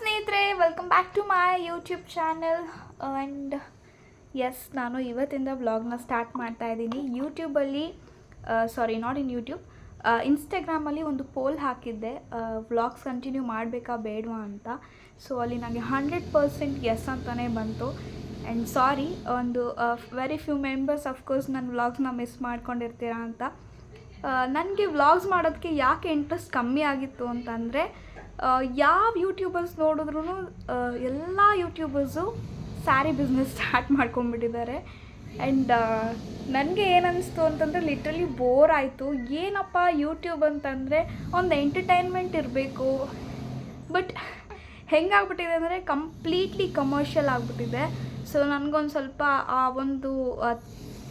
ಸ್ನೇಹಿತರೆ welcome back to my YouTube channel and yes ನಾನು ಇವತ್ತಿಂದ ವ್ಲಾಗ್ನ ಸ್ಟಾರ್ಟ್ ಮಾಡ್ತಾ ಇದ್ದೀನಿ. ಯೂಟ್ಯೂಬಲ್ಲಿ ಸಾರಿ ನಾಟ್ ಇನ್ ಯೂಟ್ಯೂಬ್ ಇನ್ಸ್ಟಾಗ್ರಾಮಲ್ಲಿ ಒಂದು ಪೋಲ್ ಹಾಕಿದ್ದೆ. ವ್ಲಾಗ್ಸ್ ಕಂಟಿನ್ಯೂ ಮಾಡಬೇಕಾ ಬೇಡವಾ ಅಂತ. ಸೊ ಅಲ್ಲಿ ನನಗೆ ಹಂಡ್ರೆಡ್ ಪರ್ಸೆಂಟ್ ಎಸ್ ಅಂತಲೇ ಬಂತು. ಆ್ಯಂಡ್ ಸಾರಿ ಒಂದು ವೆರಿ ಫ್ಯೂ ಮೆಂಬರ್ಸ್ ಅಫ್ಕೋರ್ಸ್ ನನ್ನ ವ್ಲಾಗ್ಸ್ನ ಮಿಸ್ ಮಾಡ್ಕೊಂಡಿರ್ತೀರಾ ಅಂತ. ನನಗೆ ವ್ಲಾಗ್ಸ್ ಮಾಡೋದಕ್ಕೆ ಯಾಕೆ ಇಂಟ್ರೆಸ್ಟ್ ಕಮ್ಮಿ ಆಗಿತ್ತು ಅಂತಂದರೆ ಯಾವ ಯೂಟ್ಯೂಬರ್ಸ್ ನೋಡಿದ್ರೂ ಎಲ್ಲ YouTubers sari business start ಮಾಡ್ಕೊಂಡ್ಬಿಟ್ಟಿದ್ದಾರೆ. And ನನಗೆ ಏನನ್ನಿಸ್ತು ಅಂತಂದರೆ ಲಿಟ್ರಲಿ ಬೋರ್ ಆಯಿತು. ಏನಪ್ಪ ಯೂಟ್ಯೂಬ್ ಅಂತಂದರೆ ಒಂದು ಎಂಟರ್ಟೈನ್ಮೆಂಟ್ ಇರಬೇಕು. ಬಟ್ ಹೆಂಗಾಗ್ಬಿಟ್ಟಿದೆ ಅಂದರೆ ಕಂಪ್ಲೀಟ್ಲಿ ಕಮರ್ಷಿಯಲ್ ಆಗಿಬಿಟ್ಟಿದೆ. ಸೊ ನನಗೊಂದು ಸ್ವಲ್ಪ ಆ ಒಂದು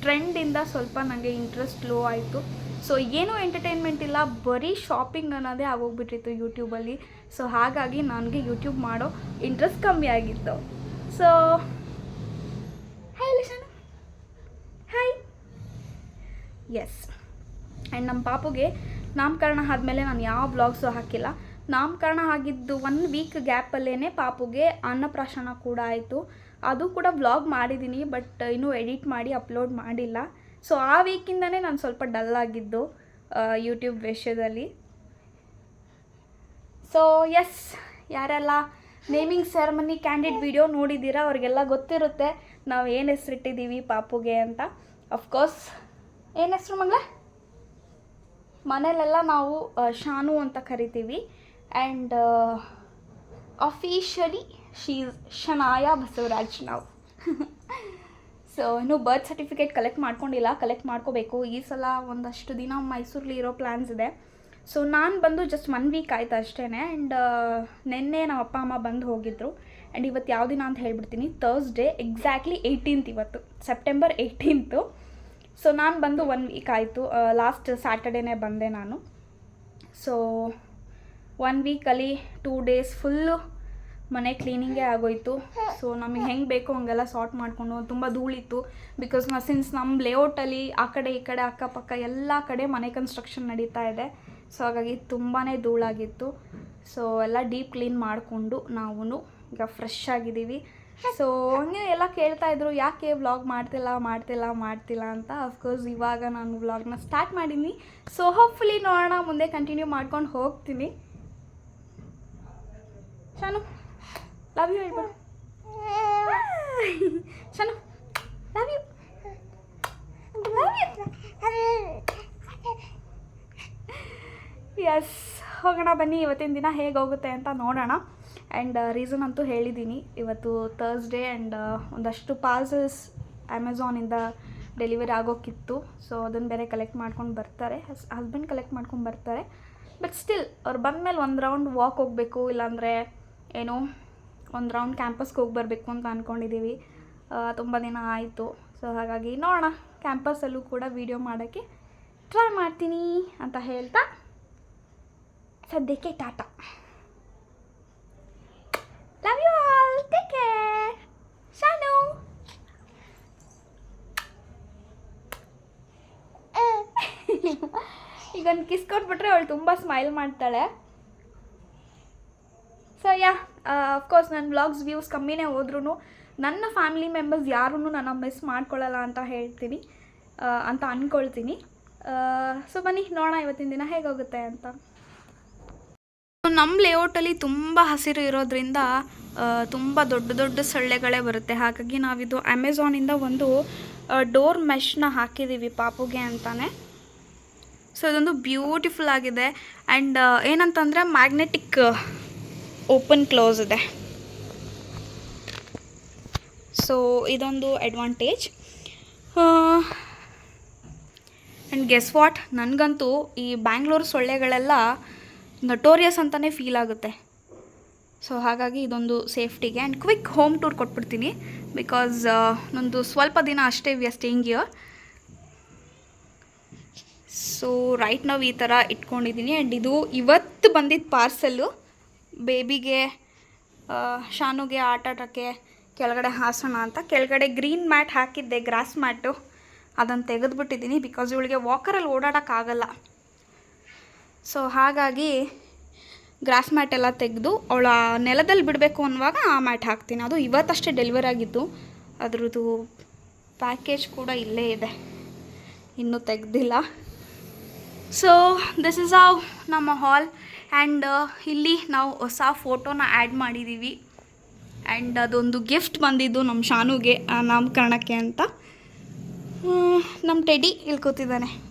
ಟ್ರೆಂಡಿಂದ ಸ್ವಲ್ಪ ನನಗೆ ಇಂಟ್ರೆಸ್ಟ್ ಲೋ ಆಯಿತು. ಸೊ ಏನೂ ಎಂಟರ್ಟೈನ್ಮೆಂಟ್ ಇಲ್ಲ. ಬರೀ ಶಾಪಿಂಗ್ ಅನ್ನೋದೇ ಆಗೋಗ್ಬಿಟ್ಟಿತ್ತು ಯೂಟ್ಯೂಬಲ್ಲಿ ಸೊ ಹಾಗಾಗಿ ನನಗೆ ಯೂಟ್ಯೂಬ್ ಮಾಡೋ ಇಂಟ್ರೆಸ್ಟ್ ಕಮ್ಮಿ ಆಗಿತ್ತು. ಸೊ ಹಾಯ್ ಲಿಶಾನು ಹಾಯ್ ಎಸ್ ಆ್ಯಂಡ್ ನಮ್ಮ ಪಾಪುಗೆ ನಾಮಕರಣ ಆದಮೇಲೆ ನಾನು ಯಾವ ಬ್ಲಾಗ್ಸು ಹಾಕಿಲ್ಲ. ನಾಮಕರಣ ಆಗಿದ್ದು ಒನ್ ವೀಕ್ ಗ್ಯಾಪಲ್ಲೇ ಪಾಪುಗೆ ಅನ್ನಪ್ರಾಶನ ಕೂಡ ಆಯಿತು. ಅದು ಕೂಡ ವ್ಲಾಗ್ ಮಾಡಿದ್ದೀನಿ ಬಟ್ ಇನ್ನೂ ಎಡಿಟ್ ಮಾಡಿ ಅಪ್ಲೋಡ್ ಮಾಡಿಲ್ಲ. ಸೊ ಆ ವೀಕಿಂದನೇ ನಾನು ಸ್ವಲ್ಪ ಡಲ್ ಆಗಿದ್ದು ಯೂಟ್ಯೂಬ್ ವಿಷಯದಲ್ಲಿ. ಸೊ ಎಸ್ ಯಾರೆಲ್ಲ ನೇಮಿಂಗ್ ಸೆರೆಮನಿ ಕ್ಯಾಂಡಿಡ್ ವಿಡಿಯೋ ನೋಡಿದ್ದೀರಾ, ಅವ್ರಿಗೆಲ್ಲ ಗೊತ್ತಿರುತ್ತೆ ನಾವು ಏನು ಹೆಸರಿಟ್ಟಿದ್ದೀವಿ ಪಾಪುಗೆ ಅಂತ. ಅಫ್ಕೋರ್ಸ್ ಏನು ಹೆಸರು ಮಗಳ? ಮನೇಲೆಲ್ಲ ನಾವು ಶಾನು ಅಂತ ಕರಿತೀವಿ. And officially she's Shanaya Basavaraj ನಾವು. ಸೊ ಇನ್ನೂ ಬರ್ತ್ ಸರ್ಟಿಫಿಕೇಟ್ ಕಲೆಕ್ಟ್ ಮಾಡ್ಕೊಂಡಿಲ್ಲ ಕಲೆಕ್ಟ್ ಮಾಡ್ಕೋಬೇಕು. ಈ ಸಲ ಒಂದಷ್ಟು ದಿನ ಮೈಸೂರಲ್ಲಿ ಇರೋ ಪ್ಲ್ಯಾನ್ಸ್ ಇದೆ. ಸೊ ನಾನು ಬಂದು ಜಸ್ಟ್ ಒನ್ ವೀಕ್ ಆಯ್ತು ಅಷ್ಟೇ ಆ್ಯಂಡ್ ನಿನ್ನೆ ನಮ್ಮ ಅಪ್ಪ, ಅಮ್ಮ ಬಂದು ಹೋಗಿದ್ರು ಆ್ಯಂಡ್ ಇವತ್ತು ಯಾವ ದಿನ ಅಂತ ಹೇಳ್ಬಿಡ್ತೀನಿ. ತರ್ಸ್ಡೇ ಎಕ್ಸಾಕ್ಟ್ಲಿ ಏಯ್ಟೀನ್ತ್ ಇವತ್ತು. ಸೆಪ್ಟೆಂಬರ್ ಏಯ್ಟೀನ್ತು ಸೊ ನಾನು ಬಂದು ಒನ್ ವೀಕ್ ಆಯಿತು. ಲಾಸ್ಟ್ ಸ್ಯಾಟರ್ಡೇನೇ ಬಂದೆ ನಾನು. ಸೊ ಒನ್ ವೀಕಲ್ಲಿ ಟೂ ಡೇಸ್ ಫುಲ್ಲು ಮನೆ ಕ್ಲೀನಿಂಗೇ ಆಗೋಯ್ತು. ಸೊ ನಮಗೆ ಹೆಂಗೆ ಬೇಕೋ ಹಂಗೆಲ್ಲ ಸಾರ್ಟ್ ಮಾಡಿಕೊಂಡು ತುಂಬ ಧೂಳಿತ್ತು ಬಿಕಾಸ್ ನಾ ಸಿನ್ಸ್ ನಮ್ಮ ಲೇಔಟಲ್ಲಿ ಆ ಕಡೆ ಈ ಕಡೆ ಅಕ್ಕಪಕ್ಕ ಎಲ್ಲ ಕಡೆ ಮನೆ ಕನ್ಸ್ಟ್ರಕ್ಷನ್ ನಡೀತಾ ಇದೆ. ಸೊ ಹಾಗಾಗಿ ತುಂಬಾ ಧೂಳಾಗಿತ್ತು. ಸೊ ಎಲ್ಲ ಡೀಪ್ ಕ್ಲೀನ್ ಮಾಡಿಕೊಂಡು ನಾವು ಈಗ ಫ್ರೆಶ್ ಆಗಿದ್ದೀವಿ. ಸೊ ಹಂಗೆ ಎಲ್ಲ ಕೇಳ್ತಾ ಇದ್ರು, ಯಾಕೆ ವ್ಲಾಗ್ ಮಾಡ್ತಿಲ್ಲ ಮಾಡ್ತಿಲ್ಲ ಮಾಡ್ತಿಲ್ಲ ಅಂತ. ಅಫ್ಕೋರ್ಸ್ ಇವಾಗ ನಾನು ವ್ಲಾಗ್ನ ಸ್ಟಾರ್ಟ್ ಮಾಡೀನಿ. ಸೊ ಹೋಪ್ಫುಲಿ ನೋಡೋಣ, ಮುಂದೆ ಕಂಟಿನ್ಯೂ ಮಾಡ್ಕೊಂಡು ಹೋಗ್ತೀನಿ. ಶಾನು ಲವ್ ಯು ಹೇಳ್ಬಿಡು. Shanu love you love you yes ಹೋಗೋಣ, ಬನ್ನಿ. ಇವತ್ತಿನ ದಿನ ಹೇಗೆ ಹೋಗುತ್ತೆ ಅಂತ ನೋಡೋಣ. ಆ್ಯಂಡ್ ರೀಸನ್ ಅಂತೂ ಹೇಳಿದ್ದೀನಿ ಇವತ್ತು ಥರ್ಸ್ಡೇ ಆ್ಯಂಡ್ ಒಂದಷ್ಟು ಪಾರ್ಸಲ್ಸ್ ಅಮೆಝಾನಿಂದ ಡೆಲಿವರಿ ಆಗೋಕ್ಕಿತ್ತು ಸೊ ಅದನ್ನು ಬೇರೆ ಕಲೆಕ್ಟ್ ಮಾಡ್ಕೊಂಡು ಬರ್ತಾರೆ. ಹಸ್ ಹಸ್ಬೆಂಡ್ ಕಲೆಕ್ಟ್ ಮಾಡ್ಕೊಂಡು ಬರ್ತಾರೆ. ಬಟ್ ಸ್ಟಿಲ್ ಅವ್ರು ಬಂದಮೇಲೆ ಒಂದು ರೌಂಡ್ ವಾಕ್ ಹೋಗಬೇಕು. ಇಲ್ಲಾಂದರೆ, ಏನು, ಒಂದು ರೌಂಡ್ ಕ್ಯಾಂಪಸ್ಗೆ ಹೋಗಿ ಬರಬೇಕು ಅಂತ ಅಂದ್ಕೊಂಡಿದ್ದೀವಿ ತುಂಬ ದಿನ ಆಯಿತು. ಸೊ ಹಾಗಾಗಿ ನೋಡೋಣ. ಕ್ಯಾಂಪಸ್ಸಲ್ಲೂ ಕೂಡ ವೀಡಿಯೋ ಮಾಡೋಕ್ಕೆ ಟ್ರೈ ಮಾಡ್ತೀನಿ ಅಂತ ಹೇಳ್ತಾ ಸದ್ಯಕ್ಕೆ tata. Love you all take care Shanu. ಈಗ ಒಂದು ಕಿಸ್ ಕೊಟ್ಬಿಟ್ರೆ ಅವಳು ತುಂಬ ಸ್ಮೈಲ್ ಮಾಡ್ತಾಳೆ. ಸೊ ಯಾ ಅಫ್ಕೋರ್ಸ್ ನನ್ನ ವ್ಲಾಗ್ಸ್ ವ್ಯೂಸ್ ಕಮ್ಮಿನೇ ಹೋದ್ರೂ ನನ್ನ ಫ್ಯಾಮಿಲಿ ಮೆಂಬರ್ಸ್ ಯಾರೂ ನನ್ನ ಮಿಸ್ ಮಾಡ್ಕೊಳ್ಳಲ್ಲ ಅಂತ ಹೇಳ್ತೀನಿ. ಅಂತ ಅಂದ್ಕೊಳ್ತೀನಿ ಸೊ ಬನ್ನಿ, ನೋಡೋಣ ಇವತ್ತಿನ ದಿನ ಹೇಗೋಗುತ್ತೆ ಅಂತ. ನಮ್ಮ ಲೇಔಟಲ್ಲಿ ತುಂಬ ಹಸಿರು ಇರೋದ್ರಿಂದ ತುಂಬ ದೊಡ್ಡ ದೊಡ್ಡ ಸೊಳ್ಳೆಗಳೇ ಬರುತ್ತೆ. ಹಾಗಾಗಿ ನಾವಿದು ಅಮೆಝಾನಿಂದ ಒಂದು ಡೋರ್ ಮೆಶ್ನ ಹಾಕಿದ್ದೀವಿ ಪಾಪುಗೆ ಅಂತಾನೆ. ಸೊ, ಇದೊಂದು ಬ್ಯೂಟಿಫುಲ್ ಆಗಿದೆ. ಆ್ಯಂಡ್ ಏನಂತಂದರೆ ಮ್ಯಾಗ್ನೆಟಿಕ್ ಓಪನ್ ಕ್ಲೋಸ್ ಇದೆ. ಸೊ, ಇದೊಂದು ಅಡ್ವಾಂಟೇಜ್. ಆ್ಯಂಡ್ ಗೆಸ್ ವಾಟ್ ನನಗಂತೂ ಈ ಬ್ಯಾಂಗ್ಳೂರು ಸೊಳ್ಳೆಗಳೆಲ್ಲ ನಟೋರಿಯಸ್ ಅಂತಲೇ ಫೀಲ್ ಆಗುತ್ತೆ. ಸೊ ಹಾಗಾಗಿ ಇದೊಂದು ಸೇಫ್ಟಿಗೆ ಆ್ಯಂಡ್ ಕ್ವಿಕ್ ಹೋಮ್ ಟೂರ್ ಕೊಟ್ಬಿಡ್ತೀನಿ ಬಿಕಾಸ್ ನಂದು ಸ್ವಲ್ಪ ದಿನ ಅಷ್ಟೇ we are staying here so right ನಾವು ಈ ಥರ ಇಟ್ಕೊಂಡಿದ್ದೀನಿ ಆ್ಯಂಡ್ ಇದು ಇವತ್ತು ಬಂದಿದ್ದ ಪಾರ್ಸೆಲ್ಲು ಬೇಬಿಗೆ ಶಾನುಗೆ ಆಟ ಆಟಕ್ಕೆ ಕೆಳಗಡೆ ಹಾಸೋಣ ಅಂತ. ಕೆಳಗಡೆ ಗ್ರೀನ್ ಮ್ಯಾಟ್ ಹಾಕಿದ್ದೆ ಗ್ರಾಸ್ ಮ್ಯಾಟು ಅದನ್ನು ತೆಗೆದುಬಿಟ್ಟಿದ್ದೀನಿ ಬಿಕಾಸ್ ಇವಳಿಗೆ ವಾಕರಲ್ಲಿ ಓಡಾಡೋಕ್ಕಾಗಲ್ಲ. ಸೊ ಹಾಗಾಗಿ ಗ್ರಾಸ್ ಮ್ಯಾಟ್ ಎಲ್ಲ ತೆಗೆದು ಅವಳ ನೆಲದಲ್ಲಿ ಬಿಡಬೇಕು ಅನ್ನುವಾಗ ಆ ಮ್ಯಾಟ್ ಹಾಕ್ತೀನಿ. ಅದು ಇವತ್ತಷ್ಟೇ ಡೆಲಿವರ್ ಆಗಿತ್ತು ಅದ್ರದ್ದು ಪ್ಯಾಕೇಜ್ ಕೂಡ ಇಲ್ಲೇ ಇದೆ. ಇನ್ನೂ ತೆಗೆದಿಲ್ಲ. ಸೊ ದಿಸ್ ಇಸ್ ಆವ್ ನಮ್ಮ ಹಾಲ್ ಆ್ಯಂಡ್ ಇಲ್ಲಿ ನಾವು ಹೊಸ ಫೋಟೋನ ಆ್ಯಡ್ ಮಾಡಿದ್ದೀವಿ ಆ್ಯಂಡ್ ಅದೊಂದು ಗಿಫ್ಟ್ ಬಂದಿದ್ದು ನಮ್ಮ ಶಾನುಗೆ ನಾಮಕರಣಕ್ಕೆ ಅಂತ. ನಮ್ಮ ಟೆಡಿ ಇಲ್ಲಿ ಕೂತಿದ್ದಾನೆ ಎಸ್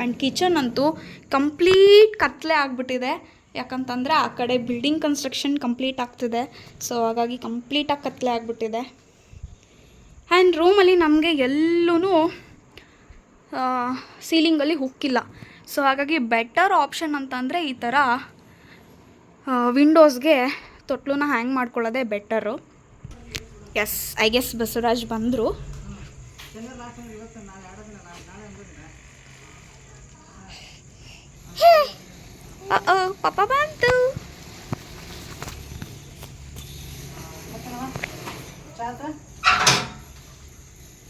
ಆ್ಯಂಡ್ ಕಿಚನ್ ಅಂತೂ ಕಂಪ್ಲೀಟ್ ಕತ್ತಲೆ ಆಗಿಬಿಟ್ಟಿದೆ. ಯಾಕಂತಂದರೆ ಆ ಕಡೆ ಬಿಲ್ಡಿಂಗ್ ಕನ್ಸ್ಟ್ರಕ್ಷನ್ ಕಂಪ್ಲೀಟ್ ಆಗ್ತಿದೆ. ಸೊ ಹಾಗಾಗಿ ಕಂಪ್ಲೀಟಾಗಿ ಕತ್ತಲೆ ಆಗಿಬಿಟ್ಟಿದೆ. ಆ್ಯಂಡ್ ರೂಮಲ್ಲಿ ನಮಗೆ ಎಲ್ಲೂ ಸೀಲಿಂಗಲ್ಲಿ ಹುಕ್ಕಿಲ್ಲ. ಸೊ ಹಾಗಾಗಿ ಬೆಟರ್ ಆಪ್ಷನ್ ಅಂತಂದರೆ ಈ ಥರ ವಿಂಡೋಸ್ಗೆ ತೊಟ್ಲನ್ನ hang ಮಾಡ್ಕೊಳ್ಳೋದೇ better yes I guess Basavaraj ಬಂದರು. ಪಾಪ ಬಂತು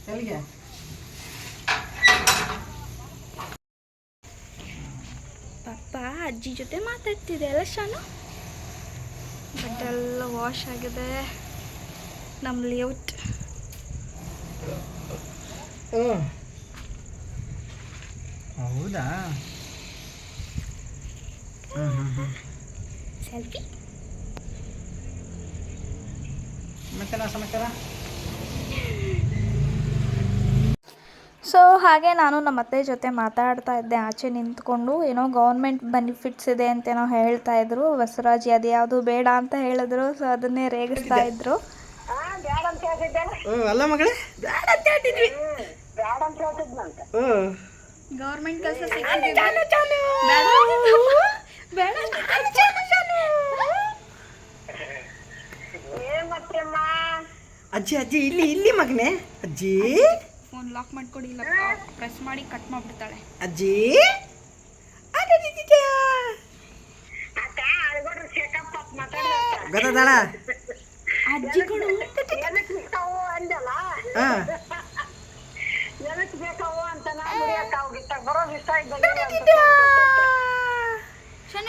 ಎಲ್ಲಿಗೆ ಪಾಪ ಅಜ್ಜಿ ಜೊತೆ ಮಾತಾಡ್ತಿದೆ ಅಲ್ಲ ಶಾನು ಬಟ್ ಎಲ್ಲ ವಾಶ್ ಆಗಿದೆ ನಮ್ಮ ಲೇಔಟ್ ಓ ಹೌದಾ ಹ್ಞೂ ಹ್ಞೂ ಹ್ಞೂ ಸೆಲ್ಫಿ ಮತ್ತೆಲ್ಲ ಸಮಾಚಾರ? ಸೊ ಹಾಗೆ ನಾನು ನಮ್ಮ ಅತ್ತೆ ಜೊತೆ ಮಾತಾಡ್ತಾ ಇದ್ದೆ ಆಚೆ ನಿಂತ್ಕೊಂಡು. ಏನೋ ಗೌರ್ಮೆಂಟ್ ಬೆನಿಫಿಟ್ಸ್ ಇದೆ ಅಂತೇನೋ ಹೇಳ್ತಾ ಇದ್ರು. ಬಸವರಾಜ್ ಅದ್ಯಾವುದು ಬೇಡ ಅಂತ ಹೇಳಿದ್ರು ಸೊ ಅದನ್ನೇ ರೇಗಿಸ್ತಾ ಇದ್ರು. ಅಲ್ಲ ಮಗಳೇ? ಬೇಡ ಅಂತ ಹೇಳ್ತಿದ್ವಿ. ಗೌರ್ಮೆಂಟ್ ಕೆಲಸ ಅಜ್ಜಿ ಅಜ್ಜಿ ಇಲ್ಲಿ ಇಲ್ಲಿ ಮಗನೇ. ಅಜ್ಜಿ. ಫೋನ್ ಲಾಕ್ ಮಾಡ್ಕೊಡಿ ಇಲ್ಲ ಪ್ರೆಸ್ ಮಾಡಿ ಕಟ್ ಮಾಡಿಬಿಡ್ತಾಳೆ. ಅಜ್ಜಿ. ಗೊತ್ತದಾಳ ಅಜ್ಜಿ ಕಣು ಹಾಂ. ಶನು,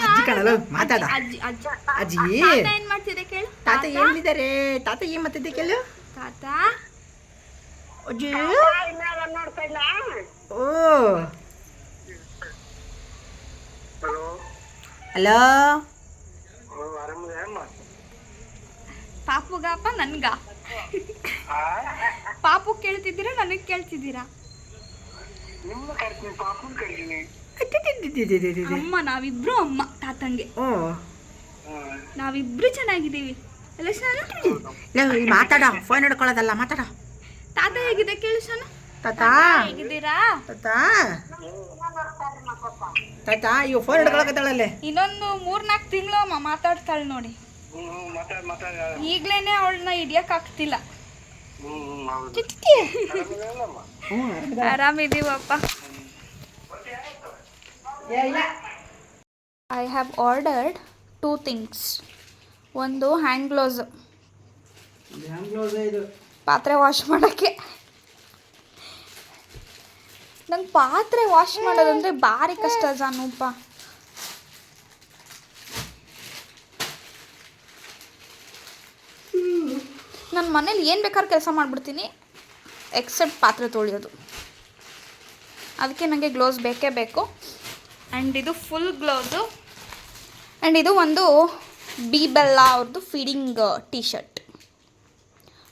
ಅಜ್ಜಿ ಕಾಣಲ್ಲ ಮಾತಾಡ. ಅಜ್ಜಿ ಅಜ್ಜಿ ಅಜ್ಜಿ ತಾತ ಏನ್ ಮಾಡ್ತಿದೆ ಕೇಳು. ತಾತ ಎಲ್ಲಿದ್ದಾರೆ ತಾತ ಏನ್ ಮಾತಿದ್ದೆ ಕೇಳು. ತಾತ? ಅಜ್ಜಿ. ಓ. ಹಲೋ. ಪಾಪುಗಪ್ಪ ನನ್ಗ. ಪಾಪು ಕೇಳ್ತಿದ್ದೀರಾ ನನಗೆ ಕೇಳ್ತಿದ್ದೀರಾ? ಅಮ್ಮ ನಾವಿಬ್ರು ಅಮ್ಮ ತಾತಂಗೆ. ಓ. ನಾವಿಬ್ರು ಚೆನ್ನಾಗಿದ್ದೀವಿ. ಅಲ್ಲ ಶಾನು? ಲೇ, ಮಾತಾಡ ಫೋನ್ ಹಿಡ್ಕೊಳ್ಳೋದಲ್ಲ ಮಾತಾಡ. ತಾತ ಹೇಗಿದೆ ಕೇಳು ಶಾನು. ತಾತ? ಹೇಗಿದ್ದೀರಾ? ತಾತ? ತಾತ ಇವ್ ಫೋನ್ ಹಿಡ್ಕೊಳಕತ್ತಾಳಲ್ಲೇ. ಇನ್ನೊಂದು ಮೂರ್ನಾಲ್ಕು ತಿಂಗಳು ಅಮ್ಮ ಮಾತಾಡ್ತಾಳೆ ನೋಡಿ. ಈಗ್ಲೇನೆ ಅವಳನ್ನ ಹಿಡಿಯಕ್ ಆಗ್ತಿಲ್ಲ. ಆರಾಮಿದೀವಪ್ಪ. I have ordered two things ಒಂದು ಹ್ಯಾಂಡ್ ಗ್ಲೌಸ್ ಪಾತ್ರೆ ವಾಶ್ ಮಾಡೋಕ್ಕೆ. ನಂಗೆ ಪಾತ್ರೆ ವಾಶ್ ಮಾಡೋದಂದ್ರೆ ಭಾರಿ ಕಷ್ಟ ಜಾನೂಪ. ನನ್ನ ಮನೇಲಿ ಏನು ಬೇಕಾದ್ರೂ ಕೆಲಸ ಮಾಡಿಬಿಡ್ತೀನಿ ಎಕ್ಸೆಪ್ಟ್ ಪಾತ್ರೆ ತೊಳೆಯೋದು. ಅದಕ್ಕೆ ನನಗೆ ಗ್ಲೋಸ್ ಬೇಕೇ ಬೇಕು. ಆ್ಯಂಡ್ ಇದು ಫುಲ್ ಗ್ಲೌಸು ಆ್ಯಂಡ್ ಇದು ಒಂದು ಬಿ ಬೆಲ್ಲ ಅವ್ರದ್ದು ಫೀಡಿಂಗ್ ಟೀ ಶರ್ಟ್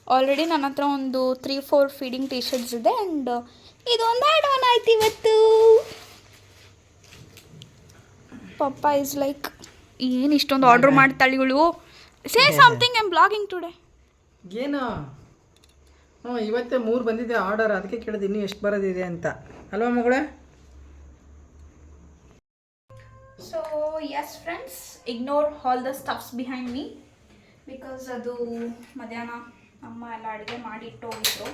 ಆಲ್ರೆಡಿ ನನ್ನ ಹತ್ರ ಒಂದು three four feeding T shirts ಇದೆ ಆ್ಯಂಡ್ ಇದೊಂದು ಆ್ಯಡ್ ಆನ್ ಆಯ್ತು ಇವತ್ತು. ಪಪ್ಪ ಇಸ್ ಲೈಕ್ ಏನು ಇಷ್ಟೊಂದು ಆರ್ಡ್ರ್ ಮಾಡ್ತಾಳೆ ತಳಿಗಳು say something I'm blogging today ಏನು? ಹ್ಞೂ ಇವತ್ತೇ ಮೂರು ಬಂದಿದೆ ಆರ್ಡರ್ ಅದಕ್ಕೆ ಕೇಳಿದೆ ಇನ್ನೂ ಎಷ್ಟು ಬರೋದಿದೆ ಅಂತ. ಅಲ್ವಾ ಮಗಳೇ? So yes friends ignore all the stuffs behind me because ಅದು ಮಧ್ಯಾಹ್ನ ಅಮ್ಮ ಎಲ್ಲ ಅಡುಗೆ ಮಾಡಿಟ್ಟು ಇಟ್ಟೋಗಿದ್ರು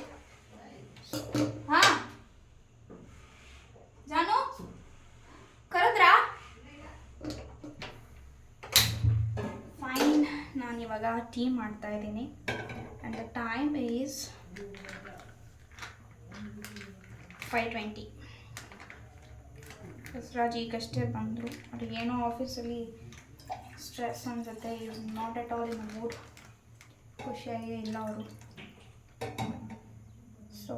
ಹಾಂ? ಜಾನು? ಕರೆದ್ರಾ? ಫೈನ್ ನಾನು ಇವಾಗ ಟೀ ಮಾಡ್ತಾ ಇದ್ದೀನಿ. And the time is five twenty ಹೆಸರಾಜ್ ಈಗಷ್ಟೇ ಬಂದರು. ಅವ್ರಿಗೆ ಏನೋ ಆಫೀಸಲ್ಲಿ ಸ್ಟ್ರೆಸ್ ಅನ್ಸುತ್ತೆ is not at all in mood ಖುಷಿಯಾಗೇ ಇಲ್ಲ ಅವರು. ಸೊ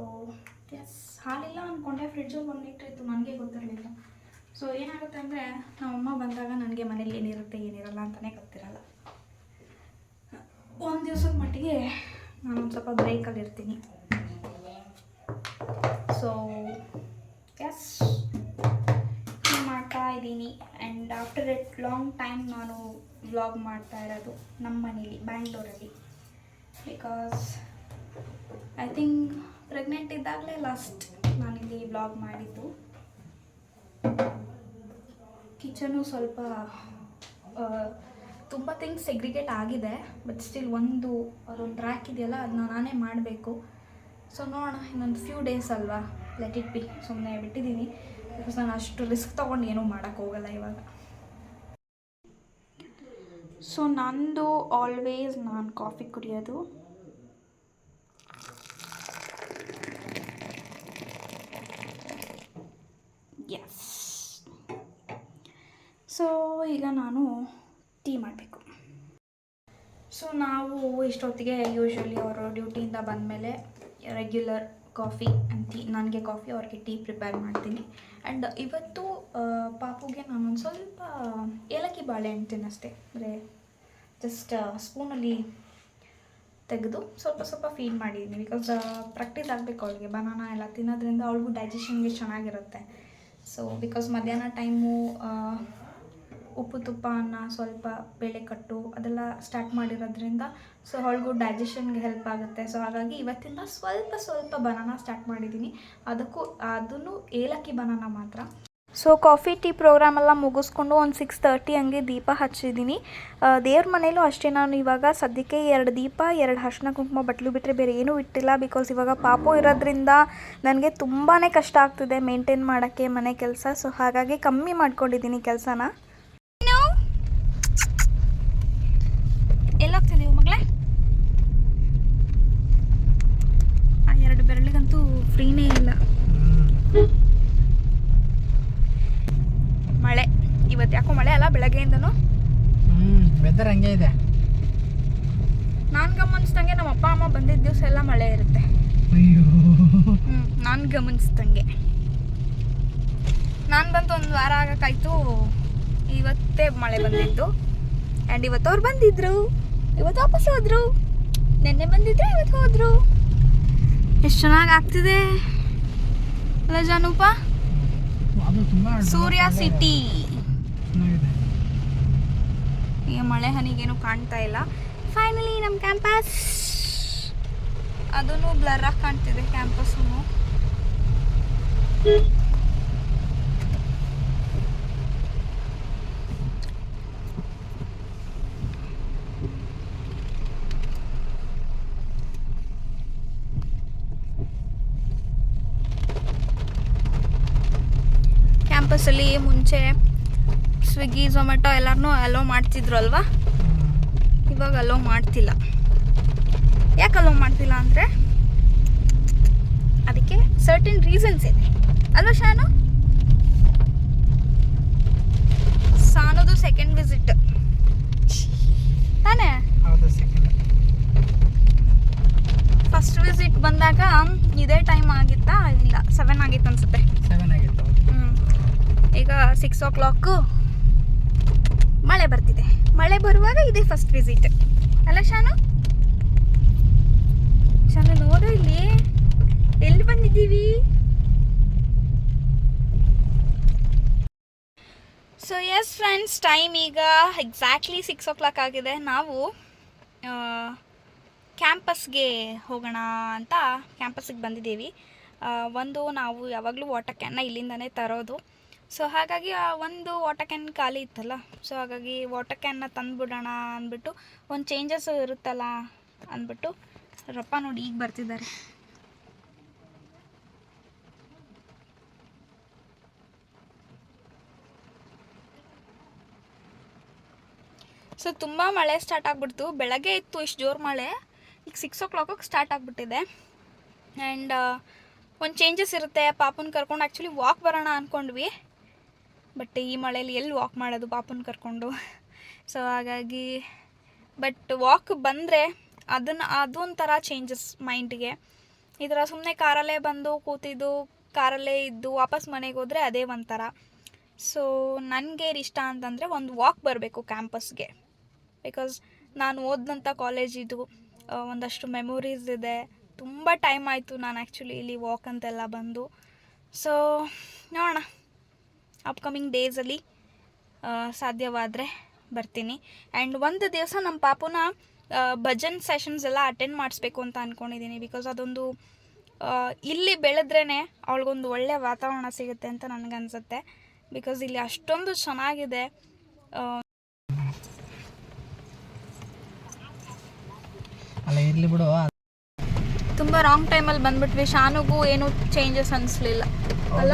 ಎಸ್ ಹಾಲಿಲ್ಲ ಅಂದ್ಕೊಂಡೆ ಫ್ರಿಡ್ಜಲ್ಲಿ ಒಂದು ಲೀಟ್ರ್ ನನಗೆ ಗೊತ್ತಿರಲಿಲ್ಲ. ಸೊ ಏನಾಗುತ್ತೆ ಅಂದರೆ ನಮ್ಮಮ್ಮ ಬಂದಾಗ ನನಗೆ ಮನೇಲಿ ಏನಿರುತ್ತೆ, ಏನಿರಲ್ಲ ಅಂತಲೇ ಗೊತ್ತಿರಲ್ಲ. ಒಂದು ದಿವ್ಸದ ಮಟ್ಟಿಗೆ ನಾನು ಒಂದು ಸ್ವಲ್ಪ ಬ್ರೇಕಲ್ಲಿ ಇರ್ತೀನಿ ಸೊ ಎಸ್ ಇದ್ದೀನಿ and after at long time ನಾನು ವ್ಲಾಗ್ ಮಾಡ್ತಾ ಇರೋದು ನಮ್ಮ ಮನೇಲಿ ಬ್ಯಾಂಗ್ಳೂರಲ್ಲಿ ಬಿಕಾಸ್ ಐ ಥಿಂಕ್ ಪ್ರೆಗ್ನೆಂಟ್ ಇದ್ದಾಗಲೇ ಲಾಸ್ಟ್ ನಾನಿಲ್ಲಿ ವ್ಲಾಗ್ ಮಾಡಿದ್ದು. ಕಿಚನು ಸ್ವಲ್ಪ ತುಂಬ ಥಿಂಗ್ಸ್ ಸೆಗ್ರಿಗೇಟ್ ಆಗಿದೆ. ಬಟ್ ಸ್ಟಿಲ್ ಒಂದು, ಅದೊಂದು ರ್ಯಾಕ್ ಇದೆಯಲ್ಲ ಅದನ್ನ ನಾನೇ ಮಾಡಬೇಕು. ಸೊ ನೋಡೋಣ, ಇನ್ನೊಂದು ಫ್ಯೂ ಡೇಸ್ ಅಲ್ವಾ? ಲೆಟ್ ಇಟ್ ಬಿ ಸುಮ್ಮನೆ ಬಿಟ್ಟಿದ್ದೀನಿ. ಬಿಕಾಸ್ ನಾನು ಅಷ್ಟು ರಿಸ್ಕ್ ತೊಗೊಂಡು ಏನೂ ಮಾಡೋಕ್ಕೆ ಹೋಗಲ್ಲ ಇವಾಗ. ಸೊ ನಂದು ಆಲ್ವೇಸ್ ನಾನು ಕಾಫಿ ಕುಡಿಯೋದು. ಎಸ್ ಸೊ ಈಗ ನಾನು ಟೀ ಮಾಡಬೇಕು. ಸೊ ನಾವು ಇಷ್ಟೊತ್ತಿಗೆ ಯೂಶ್ವಲಿ ಅವರು ಡ್ಯೂಟಿಯಿಂದ ಬಂದಮೇಲೆ ರೆಗ್ಯುಲರ್ ಕಾಫಿ ಟೀ ನನಗೆ ಕಾಫಿ ಅವ್ರಿಗೆ ಟೀ ಪ್ರಿಪೇರ್ ಮಾಡ್ತೀನಿ. ಆ್ಯಂಡ್ ಇವತ್ತು ಪಾಪುಗೆ ನಾನೊಂದು ಸ್ವಲ್ಪ ಏಲಕ್ಕಿ ಬಾಳೆಹಣ್ಣು ತಿನ್ನಷ್ಟೇ ಅಂದರೆ ಜಸ್ಟ್ ಸ್ಪೂನಲ್ಲಿ ತೆಗೆದು ಸ್ವಲ್ಪ ಸ್ವಲ್ಪ ಫೀಡ್ ಮಾಡಿದ್ದೀನಿ ಬಿಕಾಸ್ ಪ್ರಾಕ್ಟೀಸ್ ಆಗಬೇಕು ಅವಳಿಗೆ. ಬನಾನ ಎಲ್ಲ ತಿನ್ನೋದ್ರಿಂದ ಅವಳಿಗೂ ಡೈಜೆಷನ್ಗೆ ಚೆನ್ನಾಗಿರುತ್ತೆ. ಸೊ ಬಿಕಾಸ್ ಮಧ್ಯಾಹ್ನ ಟೈಮು ಉಪ್ಪು ತುಪ್ಪ ಅನ್ನ ಸ್ವಲ್ಪ ಬೇಳೆ ಕಟ್ಟು ಅದೆಲ್ಲ ಸ್ಟಾರ್ಟ್ ಮಾಡಿರೋದ್ರಿಂದ ಸೊ ಅವಳಿಗೂ ಡೈಜೆಷನ್ಗೆ ಹೆಲ್ಪ್ ಆಗುತ್ತೆ. ಸೊ ಹಾಗಾಗಿ ಇವತ್ತಿಂದ ಸ್ವಲ್ಪ ಸ್ವಲ್ಪ ಬನಾನ ಸ್ಟಾರ್ಟ್ ಮಾಡಿದ್ದೀನಿ. ಅದಕ್ಕೂ, ಅದನ್ನು ಏಲಕ್ಕಿ ಬನಾನ ಮಾತ್ರ. ಸೊ ಕಾಫಿ ಟೀ ಪ್ರೋಗ್ರಾಮ್ ಎಲ್ಲ ಮುಗಿಸ್ಕೊಂಡು ಒಂದು ಸಿಕ್ಸ್ ತರ್ಟಿ ಹಂಗೆ ದೀಪ ಹಚ್ಚಿದ್ದೀನಿ. ದೇವ್ರ ಮನೇಲೂ ಅಷ್ಟೇ. ನಾನು ಇವಾಗ ಸದ್ಯಕ್ಕೆ ಎರಡು ದೀಪ, ಎರಡು ಅರ್ಶಿನ ಕುಂಕುಮ, ಬಟ್ಲು ಬಿಟ್ಟರೆ ಬೇರೆ ಏನೂ ಇಟ್ಟಿಲ್ಲ ಬಿಕಾಸ್ ಇವಾಗ ಪಾಪು ಇರೋದ್ರಿಂದ ನನಗೆ ತುಂಬಾ ಕಷ್ಟ ಆಗ್ತಿದೆ ಮೇಂಟೈನ್ ಮಾಡೋಕ್ಕೆ, ಮನೆ ಕೆಲಸ. ಸೊ ಹಾಗಾಗಿ ಕಮ್ಮಿ ಮಾಡ್ಕೊಂಡಿದ್ದೀನಿ ಕೆಲಸನ ಎಲ್ಲೋಗ್ತಿದ್ದೀವಿ ಮಗಳೇ ಆ ಎರಡು ಬೆರಳಿಗಂತೂ ಫ್ರೀನೇ ಇಲ್ಲ ಮಳೆ ಇವತ್ತು ಯಾಕೋ ಮಳೆ ಅಲ್ಲ ಬೆಳಗ್ಗೆಯಿಂದನೂ ಹ್ಞೂ ವೆದರ್ ಹಂಗೆ ಇದೆ ನಾನು ಗಮನಿಸ್ದಂಗೆ ನಮ್ಮ ಅಪ್ಪ ಅಮ್ಮ ಬಂದಿದ್ದ ದಿವಸ ಎಲ್ಲ ಮಳೆ ಇರುತ್ತೆ. ನಾನು ಗಮನಿಸ್ದಂಗೆ. ನಾನು ಬಂತು ಒಂದು ವಾರ ಆಗಕ್ಕಾಯ್ತು. ಇವತ್ತೇ ಮಳೆ ಬಂದಿದ್ದು. ಆ್ಯಂಡ್ ಇವತ್ತು ಅವ್ರು ಬಂದಿದ್ರು. ಇವತ್ತು ವಾಪಸ್ ಹೋದ್ರು. ನಿನ್ನೆ ಬಂದಿದ್ರು ಇವತ್ತು ಹೋದ್ರು. ಎಷ್ಟು ಚೆನ್ನಾಗಿ ಆಗ್ತಿದೆ. ಅಲ್ಲ ಜಾನೂಪ? ಸೂರ್ಯ ಸಿಟಿ. ಈಗ ಮಳೆ ಹನಿಗೇನು ಕಾಣ್ತಾ ಇಲ್ಲ. ಫೈನಲಿ ನಮ್ಮ ಕ್ಯಾಂಪಸ್ ಅದೂ ಬ್ಲರ್ ಆಗಿ ಕಾಣ್ತಿದೆ ಕ್ಯಾಂಪಸ್ಸು ಕ್ಯಾಂಪಸ್ಸಲ್ಲಿ ಮುಂಚೆ ಸ್ವಿಗ್ಗಿ ಝೊಮ್ಯಾಟೊ ಎಲ್ಲರನ್ನೂ ಅಲೋ ಮಾಡ್ತಿದ್ರು ಅಲ್ವಾ? ಇವಾಗ ಅಲೋ ಮಾಡ್ತಿಲ್ಲ. ಯಾಕೆ ಅಲೋ ಮಾಡ್ತಿಲ್ಲ ಅಂದರೆ ಅದಕ್ಕೆ ಸರ್ಟಿನ್ ರೀಸನ್ಸ್ ಇದೆ. ಅಲ್ವಾ ಶಾನು? ಸಾನದು ಸೆಕೆಂಡ್ ವಿಸಿಟ್ ತಾನೇ? ಫಸ್ಟ್ ವಿಸಿಟ್ ಬಂದಾಗ ಇದೇ ಟೈಮ್ ಆಗಿತ್ತಾ? ಇಲ್ಲ ಸೆವೆನ್ ಆಗಿತ್ತು ಅನ್ಸುತ್ತೆ. ಸೆವೆನ್ ಆಗಿತ್ತು ಹೌದು. ಈಗ ಸಿಕ್ಸ್ ಓ ಕ್ಲಾಕು ಮಳೆ ಬರ್ತಿದೆ. ಮಳೆ ಬರುವಾಗ ಇದೇ ಫಸ್ಟ್ ವಿಸಿಟ್ ಅಲ್ಲ ಶಾನು ನೋಡು ಇಲ್ಲಿ ಎಲ್ಲಿ ಬಂದಿದ್ದೀವಿ ಸೊ ಎಸ್ ಫ್ರೆಂಡ್ಸ್ ಟೈಮ್ ಈಗ ಎಕ್ಸಾಕ್ಟ್ಲಿ ಸಿಕ್ಸ್ ಓ ಕ್ಲಾಕ್ ಆಗಿದೆ. ನಾವು ಕ್ಯಾಂಪಸ್ಗೆ ಹೋಗೋಣ ಅಂತ ಕ್ಯಾಂಪಸ್ಗೆ ಬಂದಿದ್ದೀವಿ. ಒಂದು ನಾವು ಯಾವಾಗಲೂ ವಾಟರ್ ಕ್ಯಾನ್ನ ಇಲ್ಲಿಂದನೇ ತರೋದು. ಸೊ ಹಾಗಾಗಿ ಆ ಒಂದು ವಾಟರ್ ಕ್ಯಾನ್ ಖಾಲಿ ಇತ್ತಲ್ಲ? ಸೊ ಹಾಗಾಗಿ ವಾಟರ್ ಕ್ಯಾನ್ನ ತಂದುಬಿಡೋಣ ಅಂದ್ಬಿಟ್ಟು, ಒಂದು ಚೇಂಜಸ್ಸು ಇರುತ್ತಲ್ಲ ಅಂದ್ಬಿಟ್ಟು ರಪ್ಪ ನೋಡಿ ಈಗ ಬರ್ತಿದ್ದಾರೆ. ಸೊ ತುಂಬ ಮಳೆ ಸ್ಟಾರ್ಟ್ ಆಗಿಬಿಡ್ತು. ಬೆಳಗ್ಗೆ ಇತ್ತು ಇಷ್ಟು ಜೋರು ಮಳೆ. ಈಗ ಸಿಕ್ಸ್ ಓ ಕ್ಲಾಕಿಗೆ ಸ್ಟಾರ್ಟ್ ಆಗಿಬಿಟ್ಟಿದೆ. ಆ್ಯಂಡ್ ಒಂದು ಚೇಂಜಸ್ ಇರುತ್ತೆ. ಪಾಪನ ಕರ್ಕೊಂಡು ಆ್ಯಕ್ಚುಲಿ ವಾಕ್ ಬರೋಣ ಅಂದ್ಕೊಂಡ್ವಿ ಬಟ್ ಈ ಮಳೆಯಲ್ಲಿ ಎಲ್ಲಿ ವಾಕ್ ಮಾಡೋದು ಪಾಪನ ಕರ್ಕೊಂಡು? ಸೊ ಹಾಗಾಗಿ ಬಟ್ ವಾಕ್ ಬಂದರೆ ಅದನ್ನು, ಅದೊಂಥರ ಚೇಂಜಸ್ ಮೈಂಡ್ಗೆ ಈ ಥರ ಸುಮ್ಮನೆ ಕಾರಲ್ಲೇ ಬಂದು ಕೂತಿದ್ದು, ಕಾರಲ್ಲೇ ಇದ್ದು ವಾಪಸ್ ಮನೆಗೆ ಹೋದರೆ ಅದೇ ಒಂಥರ. ಸೊ ನನಗೆ ಇಷ್ಟ ಅಂತಂದರೆ ಒಂದು ವಾಕ್ ಬರಬೇಕು ಕ್ಯಾಂಪಸ್ಗೆ ಬಿಕಾಸ್ ನಾನು ಓದಿದಂಥ ಇದು ಒಂದಷ್ಟು ಮೆಮೊರೀಸ್ ಇದೆ. ತುಂಬ ಟೈಮ್ ಆಯಿತು ನಾನು ಆ್ಯಕ್ಚುಲಿ ಇಲ್ಲಿ ವಾಕ್ ಅಂತೆಲ್ಲ ಬಂದು. ಸೊ ನೋಡೋಣ. ಅಪ್ಕಮಿಂಗ್ ಡೇಸಲ್ಲಿ ಸಾಧ್ಯವಾದರೆ ಬರ್ತೀನಿ. ಆ್ಯಂಡ್ ಒಂದು ದಿವಸ ನಮ್ಮ ಪಾಪುನ ಭಜನ್ ಸೆಷನ್ಸ್ ಎಲ್ಲ ಅಟೆಂಡ್ ಮಾಡಿಸ್ಬೇಕು ಅಂತ ಅಂದ್ಕೊಂಡಿದ್ದೀನಿ ಬಿಕಾಸ್ ಅದೊಂದು ಇಲ್ಲಿ ಬೆಳೆದ್ರೇ ಅವಳಿಗೊಂದು ಒಳ್ಳೆಯ ವಾತಾವರಣ ಸಿಗುತ್ತೆ ಅಂತ ನನಗನ್ಸುತ್ತೆ. ಬಿಕಾಸ್ ಇಲ್ಲಿ ಅಷ್ಟೊಂದು ಚೆನ್ನಾಗಿದೆ ಅಲ್ಲ ಇರಲಿ ಬಿಡು. ತುಂಬಾ ರಾಂಗ್ ಟೈಮಲ್ಲಿ ಬಂದ್ಬಿಟ್ವಿ. ಶಾನುಗೂ ಏನು ಚೇಂಜಸ್ ಅನಿಸ್ಲಿಲ್ಲ. ಅಲ್ಲ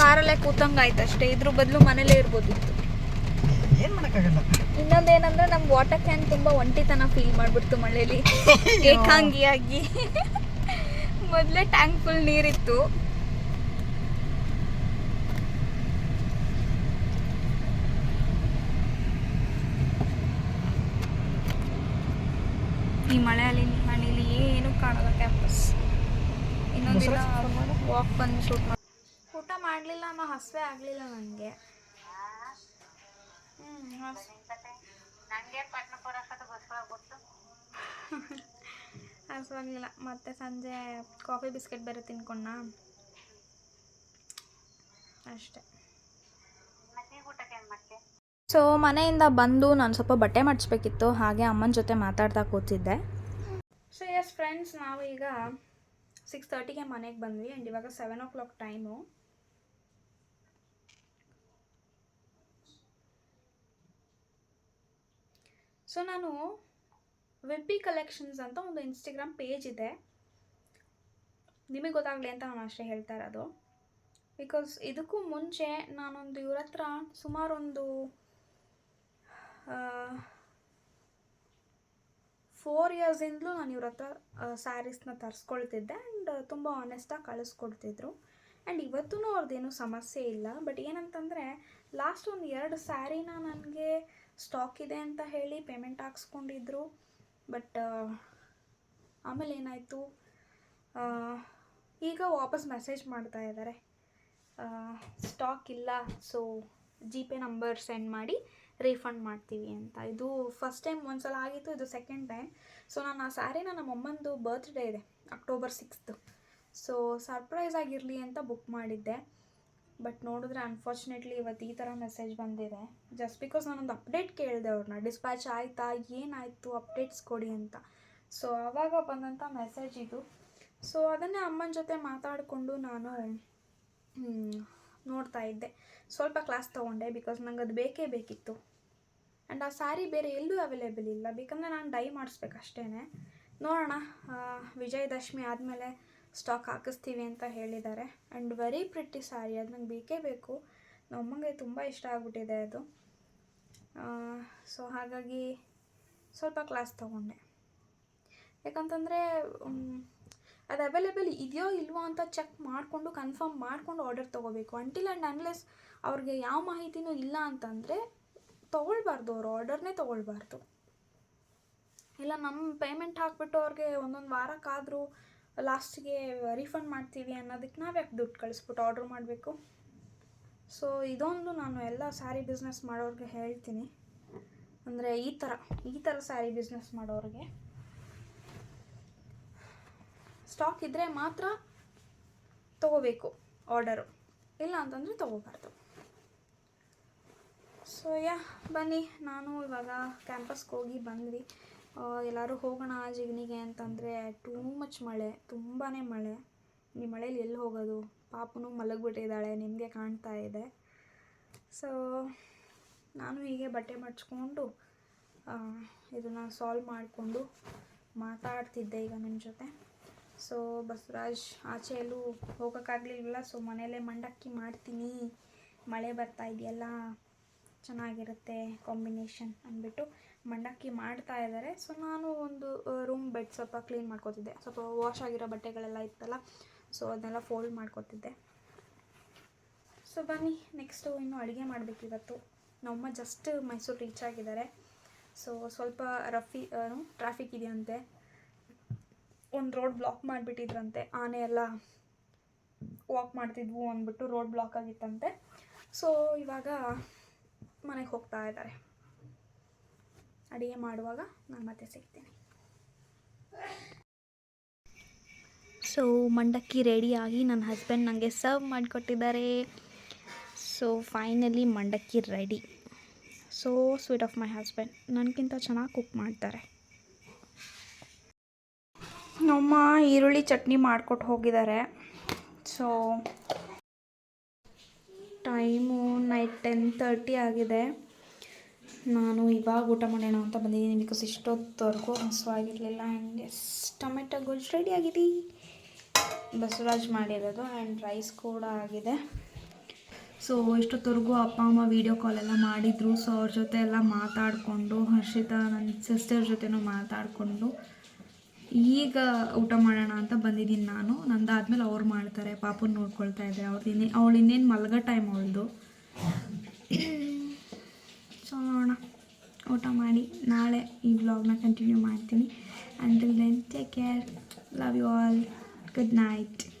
ಕಾರಲ್ಲೇ ಕೂತಂಗೆ ಆಯ್ತು ಅಷ್ಟೇ ಇದ್ರ ಬದಲು ಮನೇಲೇ ಇರ್ಬೋದಿತ್ತು. ಏನು ಮಾಡೋಕ್ಕಾಗಲ್ಲ? ಇನ್ನೊಂದೇನಂದ್ರೆ ನಮ್ಗೆ ವಾಟರ್ ಕ್ಯಾನ್ ತುಂಬ ಒಂಟಿತನ ಫೀಲ್ ಮಾಡ್ಬಿಡ್ತು ಮಳೇಲಿ. ಏಕಾಂಗಿಯಾಗಿ. ಮೊದಲೇ ಟ್ಯಾಂಕ್ ಫುಲ್ ನೀರಿತ್ತು. ಈ ಮಳೆಯಲ್ಲಿ ಮನೇಲಿ ಏನು ಕಾಣಲ್ಲ ಕ್ಯಾಂಪಸ್ ಇನ್ನೊಂದಿನ ವಾಕ್ ಬಂದು ಶೂಟ್ ಮಾಡಿ ಊಟ ಮಾಡಲಿಲ್ಲ ಅನ್ನೋ ಹಸಿವೆ ಆಗಲಿಲ್ಲ ನನಗೆ ಹಸುವಾಗಲಿಲ್ಲ ಮತ್ತೆ ಸಂಜೆ ಕಾಫಿ ಬಿಸ್ಕೆಟ್ ಬೇರೆ ತಿನ್ಕೊಂಡ. ಅಷ್ಟೆ. ಸೊ ಮನೆಯಿಂದ ಬಂದು ನಾನು ಸ್ವಲ್ಪ ಬಟ್ಟೆ ಮಾಡಿಸ್ಬೇಕಿತ್ತು, ಹಾಗೆ ಅಮ್ಮನ ಜೊತೆ ಮಾತಾಡ್ತಾ ಕೂತಿದ್ದೆ. ಸೊ ಎಸ್ ಫ್ರೆಂಡ್ಸ್ ನಾವು ಈಗ ಸಿಕ್ಸ್ ತರ್ಟಿಗೆ ಮನೆಗೆ ಬಂದ್ವಿ ಆ್ಯಂಡ್ ಇವಾಗ seven o'clock time so ನಾನು ವೆಬ್ಬಿ ಕಲೆಕ್ಷನ್ಸ್ ಅಂತ ಒಂದು ಇನ್ಸ್ಟಾಗ್ರಾಮ್ ಪೇಜ್ ಇದೆ. ನಿಮಗೆ ಗೊತ್ತಾಗಲಿ ಅಂತ ನಾನು ಅಷ್ಟೇ ಹೇಳ್ತಾ ಇರೋದು. ಬಿಕಾಸ್ ಇದಕ್ಕೂ ಮುಂಚೆ ನಾನೊಂದು ಇವ್ರ ಹತ್ರ ಸುಮಾರು ಒಂದು ಫೋರ್ ಇಯರ್ಸಿಂದಲೂ ನಾನು ಇವ್ರ ಹತ್ರ ಸ್ಯಾರೀಸ್ನ ತರಿಸ್ಕೊಳ್ತಿದ್ದೆ ಆ್ಯಂಡ್ ತುಂಬ ಆನೆಸ್ಟಾಗಿ ಕಳಿಸ್ಕೊಡ್ತಿದ್ರು. ಆ್ಯಂಡ್ ಇವತ್ತೂ ಅವ್ರದ್ದೇನು ಸಮಸ್ಯೆ ಇಲ್ಲ ಬಟ್ ಏನಂತಂದರೆ ಲಾಸ್ಟ್ ಒಂದು ಎರಡು ಸ್ಯಾರಿನ ನನಗೆ ಸ್ಟಾಕ್ ಇದೆ ಅಂತ ಹೇಳಿ ಪೇಮೆಂಟ್ ಹಾಕ್ಸ್ಕೊಂಡಿದ್ರು. ಬಟ್ ಆಮೇಲೆ ಏನಾಯಿತು? ಈಗ ವಾಪಸ್ ಮೆಸೇಜ್ ಮಾಡ್ತಾ ಇದ್ದಾರೆ ಸ್ಟಾಕ್ ಇಲ್ಲ so G Pay number send ಮಾಡಿ ರೀಫಂಡ್ ಮಾಡ್ತೀವಿ ಅಂತ. ಇದು ಫಸ್ಟ್ ಟೈಮ್ ಒಂದ್ಸಲ ಆಗಿತ್ತು, ಇದು ಸೆಕೆಂಡ್ ಟೈಮ್ ಸೊ ನಾನು ಆ ಸ್ಯಾರಿನ ನಮ್ಮ ಅಮ್ಮಂದು ಬರ್ತ್ಡೇ ಇದೆ ಅಕ್ಟೋಬರ್ ಸಿಕ್ಸ್ತ್ ಸೊ ಸರ್ಪ್ರೈಸ್ ಆಗಿರಲಿ ಅಂತ ಬುಕ್ ಮಾಡಿದ್ದೆ. ಬಟ್ ನೋಡಿದ್ರೆ ಅನ್ಫಾರ್ಚುನೇಟ್ಲಿ ಇವತ್ತು ಈ ಥರ ಮೆಸೇಜ್ ಬಂದಿದೆ. ಜಸ್ಟ್ ಬಿಕಾಸ್ ನಾನೊಂದು ಅಪ್ಡೇಟ್ ಕೇಳಿದೆ ಅವ್ರನ್ನ ಡಿಸ್ಪ್ಯಾಚ್ ಆಯಿತಾ, ಏನಾಯಿತು ಅಪ್ಡೇಟ್ಸ್ ಕೊಡಿ ಅಂತ. ಸೊ ಆವಾಗ ಬಂದಂಥ ಮೆಸೇಜ್ ಇದು. ಸೊ ಅದನ್ನೇ ಅಮ್ಮನ ಜೊತೆ ಮಾತಾಡಿಕೊಂಡು ನಾನು ನೋಡ್ತಾ ಇದ್ದೆ. ಸ್ವಲ್ಪ ಕ್ಲಾಸ್ ತೊಗೊಂಡೆ ಬಿಕಾಸ್ ನಂಗೆ ಅದು ಬೇಕೇ ಬೇಕಿತ್ತು. ಆ್ಯಂಡ್ ಆ ಸ್ಯಾರಿ ಬೇರೆ ಎಲ್ಲೂ ಅವೈಲೇಬಲ್ ಇಲ್ಲ. ಬೇಕಂದರೆ ನಾನು ಡೈ ಮಾಡಿಸ್ಬೇಕಷ್ಟೇ ನೋಡೋಣ ವಿಜಯದಶಮಿ ಆದಮೇಲೆ ಸ್ಟಾಕ್ ಹಾಕಿಸ್ತೀವಿ ಅಂತ ಹೇಳಿದ್ದಾರೆ. ಆ್ಯಂಡ್ ವೆರಿ ಪ್ರಿಟ್ಟಿ ಸ್ಯಾರಿ ಅದು ನಂಗೆ ಬೇಕೇ ಬೇಕು. ನಮ್ಮಂಗೆ ತುಂಬ ಇಷ್ಟ ಆಗ್ಬಿಟ್ಟಿದೆ ಅದು. ಸೊ ಹಾಗಾಗಿ ಸ್ವಲ್ಪ ಕ್ಲಾಸ್ ತೊಗೊಂಡೆ. ಯಾಕಂತಂದರೆ ಅದು ಅವೈಲೇಬಲ್ ಇದೆಯೋ ಇಲ್ವೋ ಅಂತ ಚೆಕ್ ಮಾಡಿಕೊಂಡು ಕನ್ಫರ್ಮ್ ಮಾಡಿಕೊಂಡು ಆರ್ಡರ್ ತೊಗೋಬೇಕು. ಅಂಟಿಲ್ ಆ್ಯಂಡ್ ಅನ್ಲೆಸ್ ಅವ್ರಿಗೆ ಯಾವ ಮಾಹಿತಿನೂ ಇಲ್ಲ ಅಂತಂದರೆ ತೊಗೊಳ್ಬಾರ್ದು ಅವ್ರು ಆರ್ಡರ್ನೇ ತೊಗೊಳ್ಬಾರ್ದು. ಇಲ್ಲ ನಮ್ಮ ಪೇಮೆಂಟ್ ಹಾಕ್ಬಿಟ್ಟು ಅವ್ರಿಗೆ ಒಂದೊಂದು ವಾರಕ್ಕಾದರೂ ಲಾಸ್ಟಿಗೆ ರಿಫಂಡ್ ಮಾಡ್ತೀವಿ ಅನ್ನೋದಕ್ಕೆ ನಾವು ಯಾಕೆ ದುಡ್ಡು ಕಳಿಸ್ಬಿಟ್ಟು ಆರ್ಡ್ರ್ ಮಾಡಬೇಕು? ಸೊ ಇದೊಂದು ನಾನು ಎಲ್ಲ ಸ್ಯಾರಿ ಬಿಸ್ನೆಸ್ ಮಾಡೋರಿಗೆ ಹೇಳ್ತೀನಿ. ಅಂದರೆ ಈ ಥರ ಈ ಥರ ಸ್ಯಾರಿ ಬಿಸ್ನೆಸ್ ಮಾಡೋರಿಗೆ. ಸ್ಟಾಕ್ ಇದ್ದರೆ ಮಾತ್ರ ತೊಗೋಬೇಕು ಆರ್ಡರು. ಇಲ್ಲ ಅಂತಂದರೆ ತೊಗೋಬಾರ್ದು. ಸೊ ಯಾ ಬನ್ನಿ. ನಾನು ಇವಾಗ ಕ್ಯಾಂಪಸ್ಗೆ ಹೋಗಿ ಬಂದ್ವಿ. ಎಲ್ಲರೂ ಹೋಗೋಣ ಜಿಗ್ನಿಗೆ ಅಂತಂದರೆ ಟೂ ಮಚ್ ಮಳೆ ತುಂಬಾ ಮಳೆ. ಈ ಮಳೇಲಿ ಎಲ್ಲಿ ಹೋಗೋದು? ಪಾಪನೂ ಮಲಗಿಬಿಟ್ಟಿದ್ದಾಳೆ, ನಿಮಗೆ ಕಾಣ್ತಾ ಇದೆ. ಸೊ ನಾನು ಹೀಗೆ ಬಟ್ಟೆ ಮಡ್ಚ್ಕೊಂಡು ಇದನ್ನು ಸಾಲ್ವ್ ಮಾಡಿಕೊಂಡು ಮಾತಾಡ್ತಿದ್ದೆ ಈಗ ನಿಮ್ಮ ಜೊತೆ. ಸೊ ಬಸವರಾಜ್, ಆಚೆ ಎಲ್ಲೂ ಹೋಗೋಕ್ಕಾಗಲಿಲ್ಲ ಸೊ ಮನೆಯಲ್ಲೇ ಮಂಡಕ್ಕಿ ಮಾಡ್ತೀನಿ. ಮಳೆ ಬರ್ತಾ ಇದೆಯಲ್ಲ, ಚೆನ್ನಾಗಿರುತ್ತೆ ಕಾಂಬಿನೇಷನ್ ಅಂದ್ಬಿಟ್ಟು ಮಂಡಕ್ಕಿ ಮಾಡ್ತಾ ಇದ್ದಾರೆ. ಸೊ ನಾನು ಒಂದು ರೂಮ್ ಬೆಡ್ ಸ್ವಲ್ಪ ಕ್ಲೀನ್ ಮಾಡ್ಕೋತಿದ್ದೆ. ಸ್ವಲ್ಪ ವಾಶ್ ಆಗಿರೋ ಬಟ್ಟೆಗಳೆಲ್ಲ ಇತ್ತಲ್ಲ? ಸೊ ಅದನ್ನೆಲ್ಲ ಫೋಲ್ಡ್ ಮಾಡ್ಕೋತಿದ್ದೆ. ಸೊ ಬನ್ನಿ ನೆಕ್ಸ್ಟು ಇನ್ನು ಅಡುಗೆ ಮಾಡಬೇಕು ಇವತ್ತು. ನಮ್ಮಮ್ಮ ಜಸ್ಟ್ ಮೈಸೂರು ರೀಚ್ ಆಗಿದ್ದಾರೆ. ಸೊ ಸ್ವಲ್ಪ ರಫಿ ಟ್ರಾಫಿಕ್ ಇದೆಯಂತೆ. ಒಂದು ರೋಡ್ ಬ್ಲಾಕ್ ಮಾಡಿಬಿಟ್ಟಿದ್ರಂತೆ. ಆನೆ ಎಲ್ಲ ವಾಕ್ ಮಾಡ್ತಿದ್ವು ಅಂದ್ಬಿಟ್ಟು ರೋಡ್ ಬ್ಲಾಕ್ ಆಗಿತ್ತಂತೆ. ಸೊ ಇವಾಗ ಮನೆಗೆ ಹೋಗ್ತಾ ಇದ್ದಾರೆ. ಅಡುಗೆ ಮಾಡುವಾಗ ನಾನು ಮತ್ತೆ ಸಿಗ್ತೀನಿ. ಸೊ ಮಂಡಕ್ಕಿ ರೆಡಿಯಾಗಿ ನನ್ನ ಹಸ್ಬೆಂಡ್ ನನಗೆ ಸರ್ವ್ ಮಾಡಿಕೊಟ್ಟಿದ್ದಾರೆ. ಸೊ ಫೈನಲಿ ಮಂಡಕ್ಕಿ ready so sweet of my husband ನನಗಿಂತ ಚೆನ್ನಾಗಿ ಕುಕ್ ಮಾಡ್ತಾರೆ. ನಮ್ಮ ಈರುಳ್ಳಿ ಚಟ್ನಿ ಮಾಡ್ಕೊಟ್ಟು ಹೋಗಿದ್ದಾರೆ so time night ten thirty ಆಗಿದೆ. ನಾನು ಇವಾಗ ಊಟ ಮಾಡೋಣ ಅಂತ ಬಂದಿದ್ದೀನಿ. ಬಿಕಾಸ್ ಇಷ್ಟೊತ್ತವರೆಗೂ ಹಸುವಾಗಿರಲಿಲ್ಲ ಆ್ಯಂಡ್ ಎಸ್ ಟೊಮೆಟೊ ಗೊಜ್ಜು ರೆಡಿ ಆಗಿದೆ? ಬಸವರಾಜ್ ಮಾಡಿರೋದು ಆ್ಯಂಡ್ ರೈಸ್ ಕೂಡ ಆಗಿದೆ. ಸೊ ಇಷ್ಟೊತ್ತವರೆಗೂ ಅಪ್ಪ, ಅಮ್ಮ ವೀಡಿಯೋ ಕಾಲೆಲ್ಲ ಮಾಡಿದರು. ಸೊ ಅವ್ರ ಜೊತೆ ಎಲ್ಲ ಮಾತಾಡಿಕೊಂಡು, ಹರ್ಷಿತಾ ನನ್ನ ಸಿಸ್ಟರ್ ಜೊತೆನೂ ಮಾತಾಡಿಕೊಂಡು ಈಗ ಊಟ ಮಾಡೋಣ ಅಂತ ಬಂದಿದ್ದೀನಿ ನಾನು. ನಂದಾದ್ಮೇಲೆ ಅವ್ರು ಮಾಡ್ತಾರೆ, ಪಾಪನ ನೋಡ್ಕೊಳ್ತಾ ಇದ್ದಾರೆ. ಅವ್ರದ್ದು ಇನ್ನೇ, ಅವಳು ಇನ್ನೇನು ಮಲ್ಗೋ ಟೈಮ್ ಅವಳದು. ಸೊ ನೋಡೋಣ. ಊಟ ಮಾಡಿ, ನಾಳೆ ಈ ವ್ಲಾಗ್ನ ಕಂಟಿನ್ಯೂ ಮಾಡ್ತೀನಿ. Until then take care love you all good night